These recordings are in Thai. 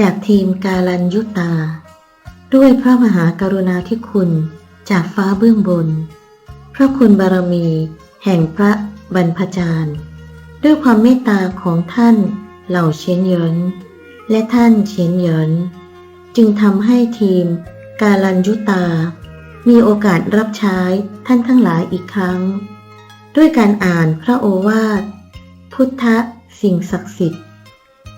จากทีมกาลันยุตา ด้วยพระมหากรุณาธิคุณจากฟ้าเบื้องบน พระคุณบารมี แห่งพระบรรพจารย์ ด้วยความเมตตาของท่านเหล่าเชนเหยินและท่านเชนเหยินจึงทำให้ทีมกาลันยุตา มีโอกาสรับใช้ท่านทั้งหลายอีกครั้ง ด้วยการอ่านพระโอวาทพุทธสิ่งศักดิ์สิทธิ์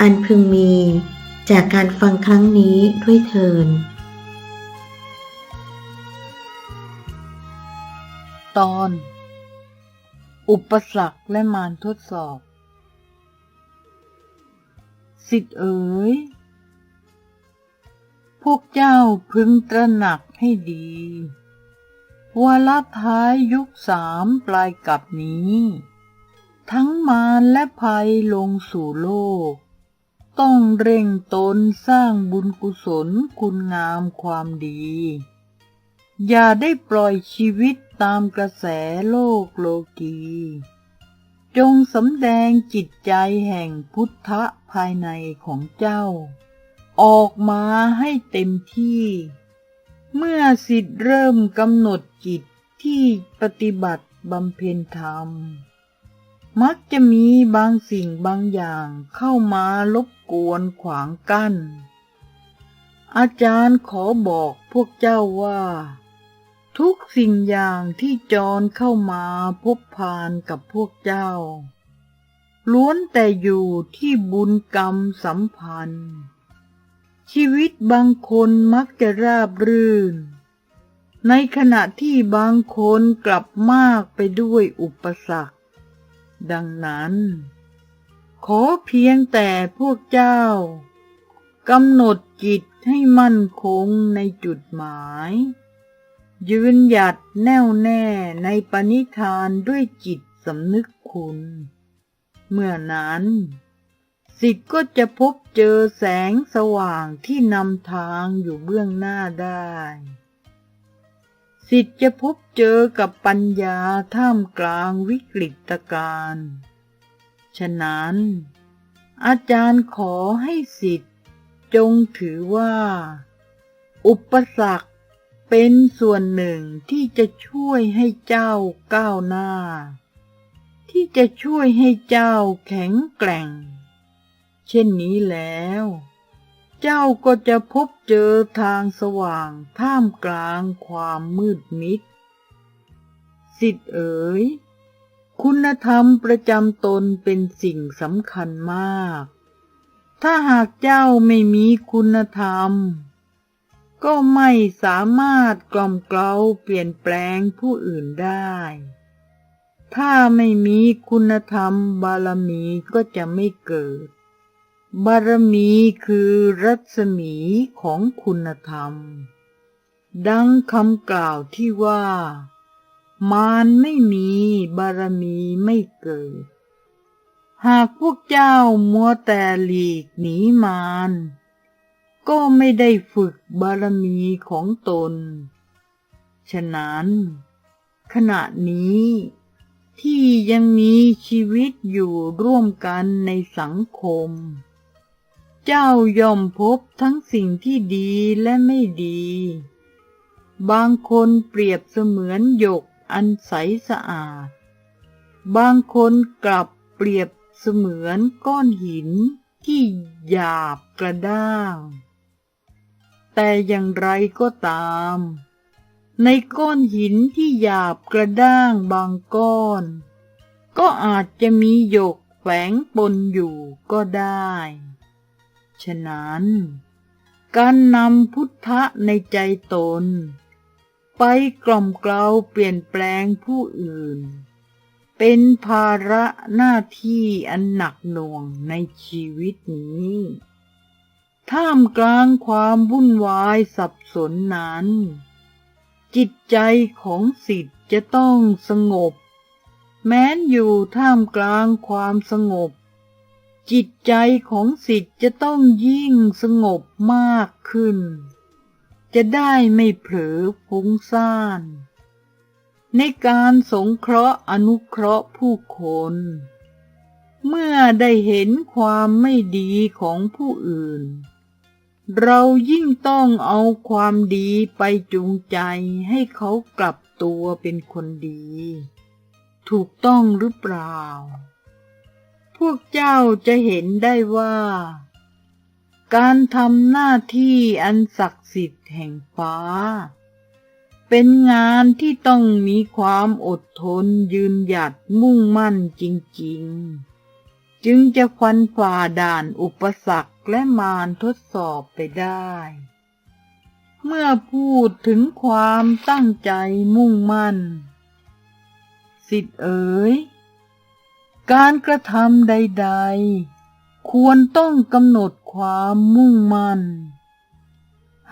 อันพึงมีจากการฟังครั้งนี้ด้วยเทิน ตอน อุปสรรคและมารทดสอบ สิทธิ์เอ๋ย พวกเจ้าพึงตระหนักให้ดีวาระท้ายยุคสามปลายกับนี้ ทั้งมารและภัยลงสู่โลก ต้องเร่งตนสร้างบุญกุศลคุณงามความดี อย่าได้ปล่อยชีวิตตามกระแสโลกโลกี จงสำแดงจิตใจแห่งพุทธะภายในของเจ้า ออกมาให้เต็มที่ เมื่อสิทธิ์เริ่มกำหนดจิตที่ปฏิบัติบำเพ็ญธรรม มักจะมีบางสิ่งบางอย่างเข้ามารบกวนขวางกั้น อาจารย์ขอบอกพวกเจ้าว่า ทุกสิ่งอย่างที่จรเข้ามาพบพานกับพวกเจ้า ล้วนแต่อยู่ที่บุญกรรมสัมพันธ์ ชีวิตบางคนมักจะราบรื่น ในขณะที่บางคนกลับมากไปด้วยอุปสรรค ดังนั้น ขอเพียงแต่พวกเจ้ากำหนดจิตให้มั่นคงในจุดหมาย ยืนหยัดแน่วแน่ในปณิธานด้วยจิตสำนึกคุณ เมื่อนั้นสิทธิ์ก็จะพบเจอแสงสว่างที่นำทางอยู่เบื้องหน้าได้ สิทธิ์จะพบเจอกับปัญญาท่ามกลางวิกฤตการณ์ฉะนั้น อาจารย์ขอให้สิทธิ์จงถือว่า อุปสรรคเป็นส่วนหนึ่งที่จะช่วยให้เจ้าก้าวหน้า ที่จะช่วยให้เจ้าแข็งแกร่ง เช่นนี้แล้ว เจ้าก็จะพบเจอทางสว่างท่ามกลางความมืดมิด สิทธิ์เอ๋ย คุณธรรมประจำตนเป็นสิ่งสำคัญมาก ถ้าหากเจ้าไม่มีคุณธรรม ก็ไม่สามารถกล่อมเกลาเปลี่ยนแปลงผู้อื่นได้ ถ้าไม่มีคุณธรรมบารมีก็จะไม่เกิด บารมีคือรัศมีของคุณธรรม ดังคำกล่าวที่ว่า มารไม่มีบารมีไม่เกิด หากพวกเจ้ามัวแต่หลีกหนีมารก็ไม่ได้ฝึกบารมีของตน ฉะนั้น ขณะนี้ที่ยังมีชีวิตอยู่ร่วมกันในสังคม เจ้าย่อมพบทั้งสิ่งที่ดีและไม่ดี บางคนเปรียบเสมือนหยกอันใสสะอาด บางคนกลับเปรียบเสมือนก้อนหินที่หยาบกระด้าง แต่อย่างไรก็ตาม ในก้อนหินที่หยาบกระด้างบางก้อน ก็อาจจะมีหยกแฝงปนอยู่ก็ได้ ฉะนั้น การนำพุทธะในใจตน ไปกล่อมเกลาเปลี่ยนแปลงผู้อื่น เป็นภาระหน้าที่อันหนักหน่วงในชีวิตนี้ ท่ามกลางความวุ่นวายสับสนนั้น จิตใจของสิทธิ์จะต้องสงบ แม้นอยู่ท่ามกลางความสงบ จิตใจของสิทธิ์จะต้องยิ่งสงบมากขึ้น จะได้ไม่เผลอฟุ้งซ่าน ในการสงเคราะห์อนุเคราะห์ผู้คน เมื่อได้เห็นความไม่ดีของผู้อื่น เรายิ่งต้องเอาความดีไปจูงใจให้เขากลับตัวเป็นคนดี ถูกต้องหรือเปล่า วกเจ้าจะเห็นได้ว่า การทำหน้าที่อันศักดิ์สิทธิ์แห่งฟ้า เป็นงานที่ต้องมีความอดทนยืนหยัดมุ่งมั่นจริง ๆ จึงจะฟันฝ่าด่านอุปสรรคและมารทดสอบไปได้ เมื่อพูดถึงความตั้งใจมุ่งมั่น สิทธิ์เอ๋ย การกระทำใด ๆ ควรต้องกำหนดความมุ่งมั่น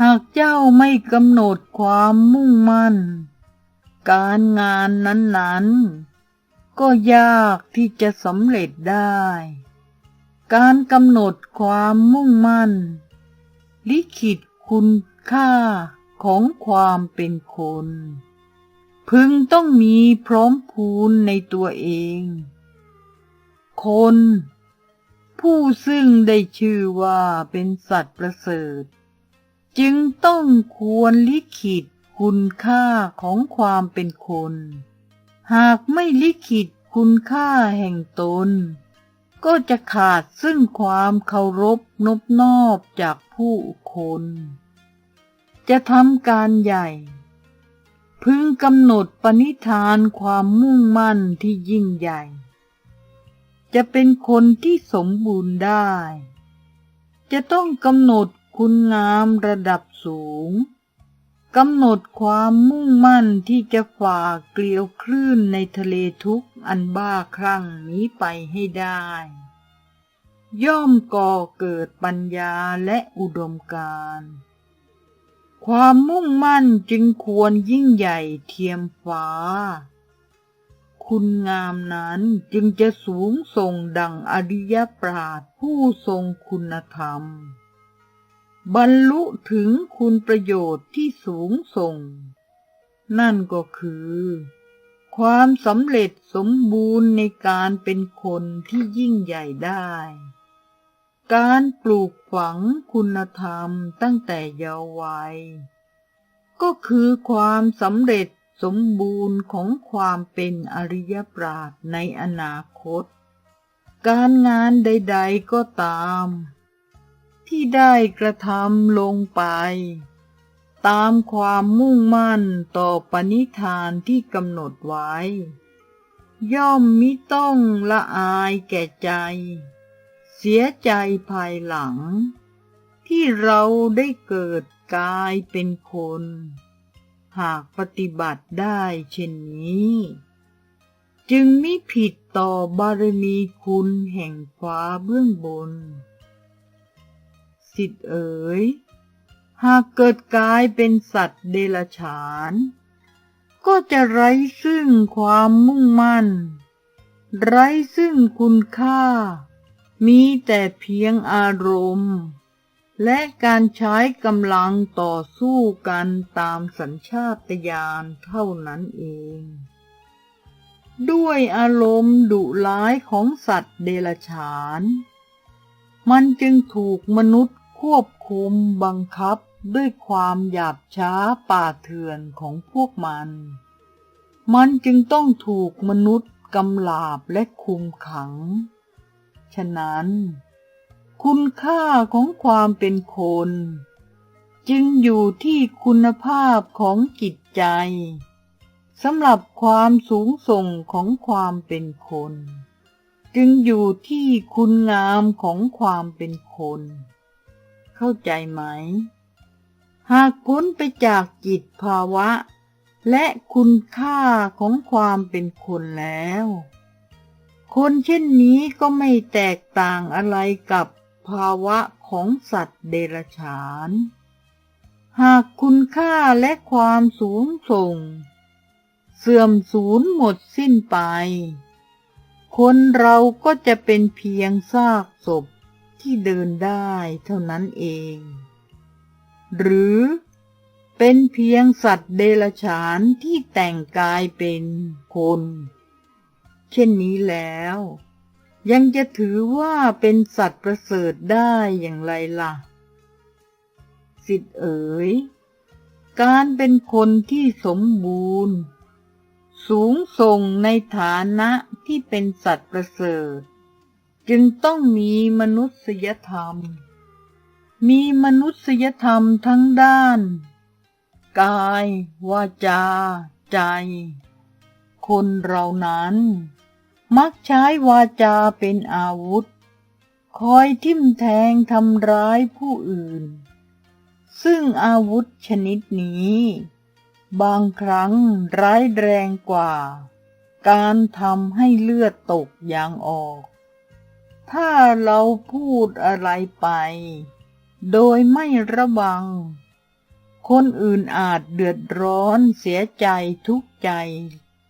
หากเจ้าไม่กำหนดความมุ่งมั่น การงานนั้นๆ ก็ยากที่จะสำเร็จได้ การกำหนดความมุ่งมั่น ลิขิตคุณค่าของความเป็นคน พึงต้องมีพร้อมพูนในตัวเอง คน ผู้ซึ่งได้ชื่อว่าเป็นสัตว์ประเสริฐ จึงต้องควรลิขิตคุณค่าของความเป็นคน หากไม่ลิขิตคุณค่าแห่งตน ก็จะขาดซึ่งความเคารพนบนอบจากผู้คน จะทำการใหญ่ พึงกำหนดปณิธานความมุ่งมั่นที่ยิ่งใหญ่ จะเป็นคนที่สมบูรณ์ได้ จะต้องกำหนดคุณงามระดับสูงกำหนดความมุ่งมั่นที่จะฝ่าเกลียวคลื่นในทะเลทุกอันบ้าคลั่งนี้ไปให้ได้ ย่อมก่อเกิดปัญญาและอุดมการ ความมุ่งมั่นจึงควรยิ่งใหญ่เทียมฟ้า คุณงามนั้นจึงจะสูงส่งดังอริยปราดผู้ทรงคุณธรรม บรรลุถึงคุณประโยชน์ที่สูงส่ง นั่นก็คือ ความสำเร็จสมบูรณ์ในการเป็นคนที่ยิ่งใหญ่ได้ การปลูกฝังคุณธรรมตั้งแต่เยาว์วัย ก็คือความสำเร็จ สมบูรณ์ของความเป็นอริยปราชญ์ในอนาคต การงานใด ๆก็ตาม ที่ได้กระทำลงไป ตามความมุ่งมั่นต่อปณิธานที่กำหนดไว้ ย่อมมิต้องละอายแก่ใจ เสียใจภายหลัง ที่เราได้เกิดกายเป็นคน หากปฏิบัติได้เช่นนี้ จึงไมิผิดต่อบารมีคุณแห่งฟ้าเบื้องบน สิทธิ์เอ๋ย หากเกิดกายเป็นสัตว์เดรัจฉาน ก็จะไร้ซึ่งความมุ่งมั่น ไร้ซึ่งคุณค่า มีแต่เพียงอารมณ์ และการใช้กำลังต่อสู้กันตามสัญชาตญาณเท่านั้นเอง ด้วยอารมณ์ดุร้ายของสัตว์เดรัจฉาน มันจึงถูกมนุษย์ควบคุมบังคับด้วยความหยาบช้าป่าเถื่อนของพวกมัน มันจึงต้องถูกมนุษย์กำลาบและคุมขัง ฉะนั้น คุณค่าของความเป็นคน จึงอยู่ที่คุณภาพของจิตใจสำหรับความสูงส่งของความเป็นคน จึงอยู่ที่คุณงามของความเป็นคน เข้าใจไหม หากพ้นไปจากจิตภาวะ และคุณค่าของความเป็นคนแล้ว คนเช่นนี้ก็ไม่แตกต่างอะไรกับ ภาวะของสัตว์เดรัจฉาน หากคุณค่าและความสูงส่ง เสื่อมสูญหมดสิ้นไป คนเราก็จะเป็นเพียงซากศพที่เดินได้เท่านั้นเอง หรือเป็นเพียงสัตว์เดรัจฉานที่แต่งกายเป็นคน เช่นนี้แล้ว ยังจะถือว่าเป็นสัตว์ประเสริฐได้อย่างไรล่ะ สิทธิ์เอ๋ย การเป็นคนที่สมบูรณ์ สูงส่งในฐานะที่เป็นสัตว์ประเสริฐ จึงต้องมีมนุษยธรรม มีมนุษยธรรมทั้งด้าน กายวาจา ใจ คนเรานั้น มักใช้วาจาเป็นอาวุธ คอยทิ่มแทงทำร้ายผู้อื่น ซึ่งอาวุธชนิดนี้ บางครั้งร้ายแรงกว่า การทำให้เลือดตกยางออก ถ้าเราพูดอะไรไป โดยไม่ระวัง คนอื่นอาจเดือดร้อนเสียใจทุกข์ใจ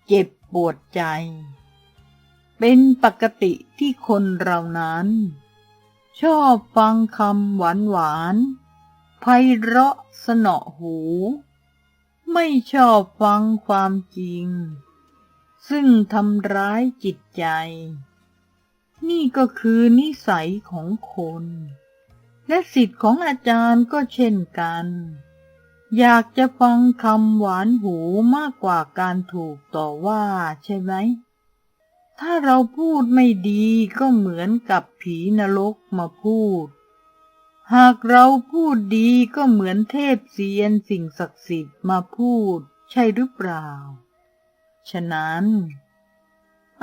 เจ็บปวดใจ เป็นปกติที่คนเรานั้น ชอบฟังคำหวานหวานไพเราะสนอหู ไม่ชอบฟังความจริง ซึ่งทำร้ายจิตใจ นี่ก็คือนิสัยของคน และสิทธิ์ของอาจารย์ก็เช่นกัน อยากจะฟังคำหวานหูมากกว่าการถูกต่อว่าใช่ไหม ถ้าเราพูดไม่ดีก็เหมือนกับผีนรกมาพูด หากเราพูดดีก็เหมือนเทพเซียนสิ่งศักดิ์สิทธิ์มาพูด ใช่หรือเปล่า ฉะนั้น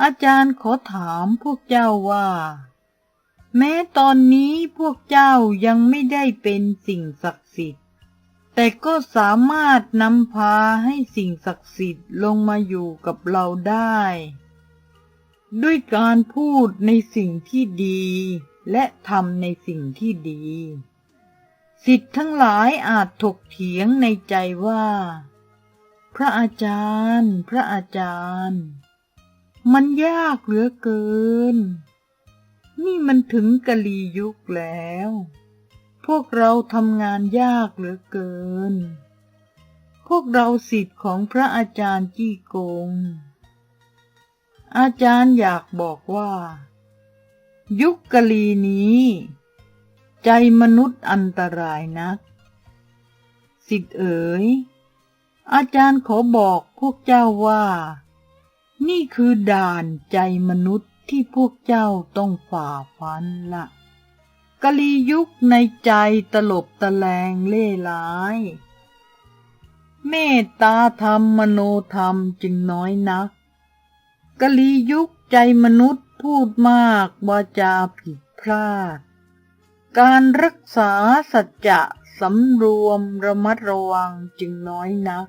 อาจารย์ขอถามพวกเจ้าว่า แม้ตอนนี้พวกเจ้ายังไม่ได้เป็นสิ่งศักดิ์สิทธิ์แต่ก็สามารถนำพาให้สิ่งศักดิ์สิทธิ์ลงมาอยู่กับเราได้ ด้วยการพูดในสิ่งที่ดี และทำในสิ่งที่ดี สิทธิ์ทั้งหลายอาจถกเถียงในใจว่า พระอาจารย์ พระอาจารย์ มันยากเหลือเกิน นี่มันถึงกะลียุคแล้ว พวกเราทำงานยากเหลือเกิน พวกเราสิทธิ์ของพระอาจารย์จี้กง อาจารย์อยากบอกว่า ยุคกะลีนี้ ใจมนุษย์อันตรายนัก สิทธิ์เอ๋ย อาจารย์ขอบอกพวกเจ้าว่า นี่คือด่านใจมนุษย์ที่พวกเจ้าต้องฝ่าฟันละกะลียุคในใจตลบตะแลงเล่ร้าย เมตตาธรรมมโนธรรมจึงน้อยนัก กะลียุคใจมนุษย์พูดมากวาจาผิดพลาด การรักษาสัจจะสำรวมระมัดระวังจึงน้อยนัก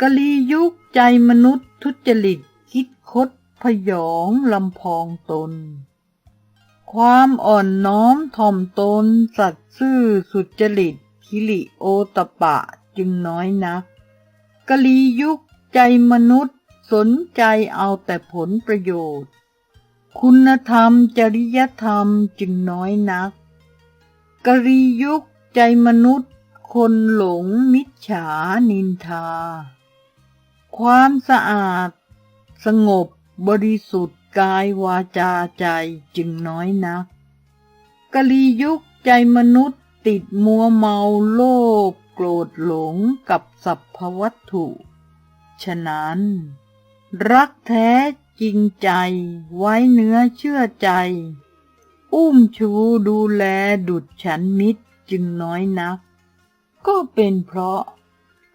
กะลียุคใจมนุษย์ทุจริตคิดคดพยองลำพองตน ความอ่อนน้อมถ่อมตนสัตย์ซื่อสุจริตคิริโอตปะจึงน้อยนักกะลียุคใจมนุษย์ สนใจเอาแต่ผลประโยชน์ คุณธรรมจริยธรรมจึงน้อยนักกะลียุคใจมนุษย์ คนหลงมิจฉานินทา ความสะอาด สงบบริสุทธิ์กายวาจาใจจึงน้อยนักกะลียุคใจมนุษย์ติดมัวเมาโลภโกรธหลงกับสัพพวัตถุ ฉะนั้น รักแท้จริงใจ ไว้เนื้อเชื่อใจ อุ้มชูดูแลดุจฉันมิตรจึงน้อยนัก ก็เป็นเพราะ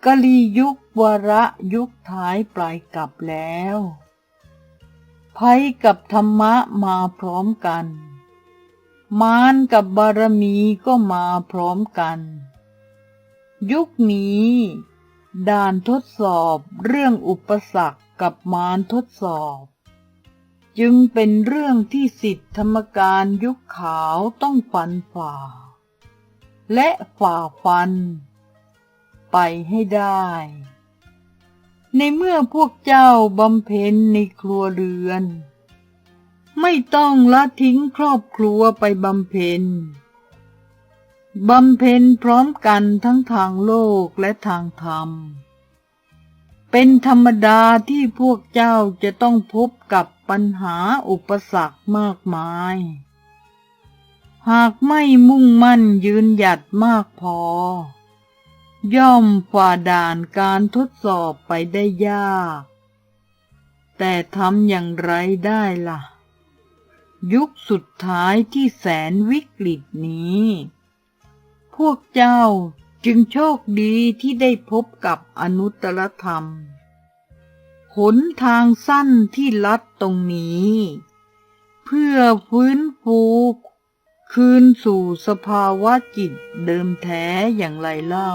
กะลียุควระยุคท้ายปลายกลับแล้วภัยกับธรรมะมาพร้อมกัน มารกับบารมีก็มาพร้อมกัน ยุคนี้ ด่านทดสอบเรื่องอุปสรรค กับมารทดสอบ จึงเป็นเรื่องที่สิทธิธรรมการยุคขาวต้องฟันฝ่า และฝ่าฟัน ไปให้ได้ ในเมื่อพวกเจ้าบำเพ็ญในครัวเรือน ไม่ต้องละทิ้งครอบครัวไปบำเพ็ญบำเพ็ญพร้อมกันทั้งทางโลกและทางธรรม เป็นธรรมดาที่พวกเจ้าจะต้องพบกับปัญหาอุปสรรคมากมาย หากไม่มุ่งมั่นยืนหยัดมากพอ ย่อมฝ่าด่านการทดสอบไปได้ยาก แต่ทำอย่างไรได้ล่ะ ยุคสุดท้ายที่แสนวิกฤตนี้ พวกเจ้า จึงโชคดีที่ได้พบกับอนุตตรธรรม หนทางสั้นที่ลัดตรงนี้ เพื่อฟื้นฟูคืนสู่สภาวะจิตเดิมแท้อย่างไรเล่า